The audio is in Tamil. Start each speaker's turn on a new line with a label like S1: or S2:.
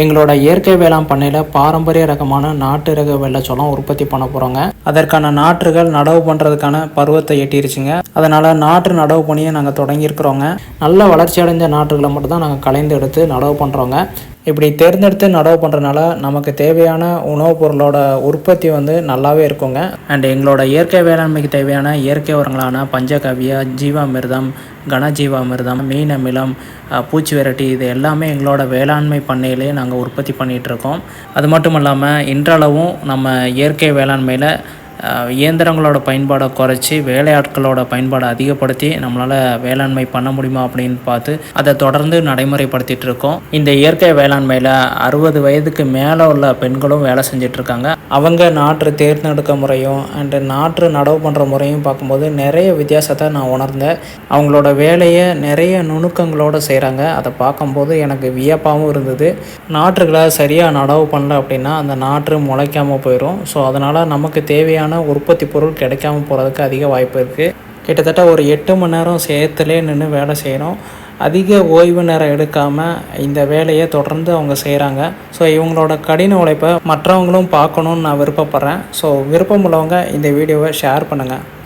S1: எங்களோட இயற்கை வேளாண் பண்ணையில் பாரம்பரிய ரகமான நாட்டு ரக வெள்ளச்சோளம் உற்பத்தி பண்ண போகிறோங்க அதற்கான நாற்றுகள் நடவு பண்ணுறதுக்கான பருவத்தை எட்டிருச்சுங்க. அதனால் நாற்று நடவு பணியை நாங்கள் தொடங்கியிருக்கிறோங்க. நல்ல வளர்ச்சி அடைஞ்ச நாற்றுகளை மட்டும் தான் நாங்கள் கலைந்து எடுத்து நடவு பண்ணுறோங்க இப்படி தேர்ந்தெடுத்து நடவு பண்ணுறதுனால நமக்கு தேவையான உணவுப் பொருளோட உற்பத்தி வந்து நல்லாவே இருக்குங்க. அண்ட் எங்களோட இயற்கை வேளாண்மைக்கு தேவையான இயற்கை உரங்களான பஞ்சகவ்யா ஜீவாமிர்தம் கனஜீவாமிர்தம் மீன் அமிலம் பூச்சி விரட்டி இது எல்லாமே எங்களோட வேளாண்மை பண்ணையிலே நாங்கள் உற்பத்தி பண்ணிகிட்ருக்கோம் அது மட்டும் இல்லாமல் இன்றளவும் நம்ம இயற்கை வேளாண்மையில் இயந்திரங்களோட பயன்பாடை குறைச்சி வேலையாட்களோட பயன்பாடை அதிகப்படுத்தி நம்மளால் வேளாண்மை பண்ண முடியுமா அப்படின்னு பார்த்து அதை தொடர்ந்து நடைமுறைப்படுத்திட்டு இருக்கோம். இந்த இயற்கை வேளாண்மையில் அறுபது வயதுக்கு மேலே உள்ள பெண்களும் வேலை செஞ்சுட்டு இருக்காங்க. அவங்க நாற்று தேர்ந்தெடுக்க முறையும் அண்டு நாற்று நடவு பண்ணுற முறையும் பார்க்கும்போது நிறைய வித்தியாசத்தை நான் உணர்ந்தேன். அவங்களோட வேலையை நிறைய நுணுக்கங்களோடு செய்கிறாங்க அதை பார்க்கும்போது எனக்கு வியப்பாகவும் இருந்தது. நாற்றுகளை சரியாக நடவு பண்ணல அப்படின்னா அந்த நாற்று முளைக்காமல் போயிடும் ஸோ அதனால் நமக்கு தேவையான உற்பத்தி பொருள் கிடைக்காம போகிறதுக்கு அதிக வாய்ப்பு இருக்குது கிட்டத்தட்ட ஒரு எட்டு மணி நேரம் சேர்த்துலே நின்று வேலை செய்கிறோம் அதிக ஓய்வு நேரம் எடுக்காமல் இந்த வேலையை தொடர்ந்து அவங்க செய்கிறாங்க ஸோ இவங்களோட கடின உழைப்பை மற்றவங்களும் பார்க்கணுன்னு நான் விருப்பப்படுறேன். ஸோ விருப்பம் உள்ளவங்க இந்த வீடியோவை ஷேர் பண்ணுங்கள்